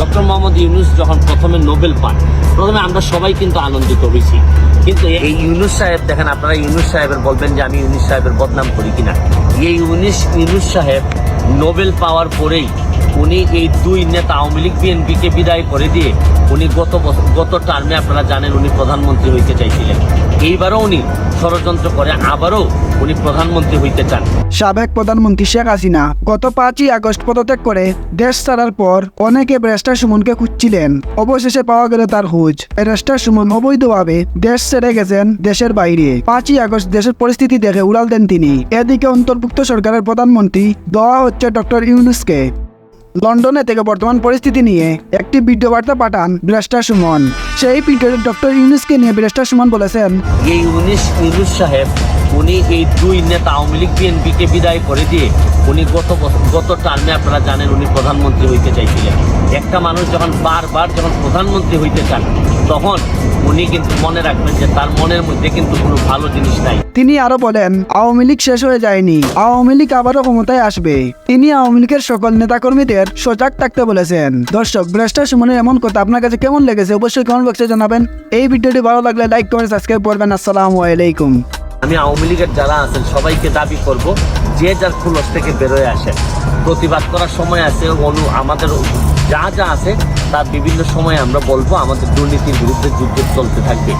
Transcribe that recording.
Doctor Mohammad Yunus যখন প্রথমে Nobel পান, প্রথমে আমরা সবাই কিন্তু আনন্দিত হয়েছি। কিন্তু এই ইউনুস সাহেব, দেখেন আপনারা ইউনুস সাহেবের বলবেন যে আমি ইউনুস সাহেবের বদনাম করি কিনা। এই ইউনুস ইউনুস সাহেব নোবেল পাওয়ার পরেই উনি এই দুই নেতা, আওয়ামী লীগ, বিএনপিকে বিদায় করে দিয়ে উনি গত গত টার্মে আপনারা জানেন উনি প্রধানমন্ত্রী হইতে চাইছিলেন। এইবারও উনি ষড়যন্ত্র করে আবারও উনি প্রধানমন্ত্রী হইতে চান। সাবেক প্রধানমন্ত্রী শেখ হাসিনা গত পাঁচই আগস্ট পদত্যাগ করে দেশ ছাড়ার পর অনেকে ব্রেস্টার সুমনকে খুঁজছিলেন। অবশেষে পাওয়া গেল তার হুজ ব্রেস্টার সুমন অবৈধভাবে দেশ ছেড়ে গেছেন দেশের বাইরে। পাঁচই আগস্ট দেশের পরিস্থিতি দেখে উড়াল দেন তিনি। এদিকে অন্তর্ভুক্ত সরকারের প্রধানমন্ত্রী দেওয়া হচ্ছে ডক্টর ইউনুসকে। লন্ডনে থেকে বর্তমান পরিস্থিতি নিয়ে একটি ভিডিও বার্তা পাঠান ব্রেস্টার সুমন। সেই ভিডিওতে ডক্টর ইউনুসকে নিয়ে ব্রেস্টার সুমন বলেছেন, এই উনিশ ইউনুস সাহেব, উনি এই দুই নেতা আওয়ামী লীগ, বিএনপিকে বিদায় করে দিয়ে উনি গত গত টার্মে আপনারা জানেন উনি প্রধানমন্ত্রী হইতে চাইছিলেন। একটা মানুষ যখন বারবার যখন প্রধানমন্ত্রী হইতে চান তখন উনি কিন্তু মনে রাখবেন যে তার মনের মধ্যে কিন্তু কোনো ভালো জিনিস নাই। তিনি আরও বলেন আওয়ামী লীগ শেষ হয়ে যায়নি। আওয়ামী লীগ আবারও ক্ষমতায় আসবে। তিনি আওয়ামী লীগের সকল নেতাকর্মীদের সজাগ থাকতে বলেছেন। দর্শক ব্রেস্টার সুমনের এমন কথা আপনার কাছে কেমন লেগেছে অবশ্যই কমেন্ট বক্সে জানাবেন। এই ভিডিওটি ভালো লাগলে লাইক কমেন্ট সাবস্ক্রাইব করবেন। আসসালামু আলাইকুম। আমি আওয়ামী লীগের যারা আছেন সবাইকে দাবি করব যে যার খুলস থেকে বেরোয় আসেন প্রতিবাদ করার সময় আছে অনু আমাদের যা যা আছে তার বিভিন্ন সময়ে আমরা বলব আমাদের দুর্নীতির বিরুদ্ধে যুদ্ধ চলতে থাকবে।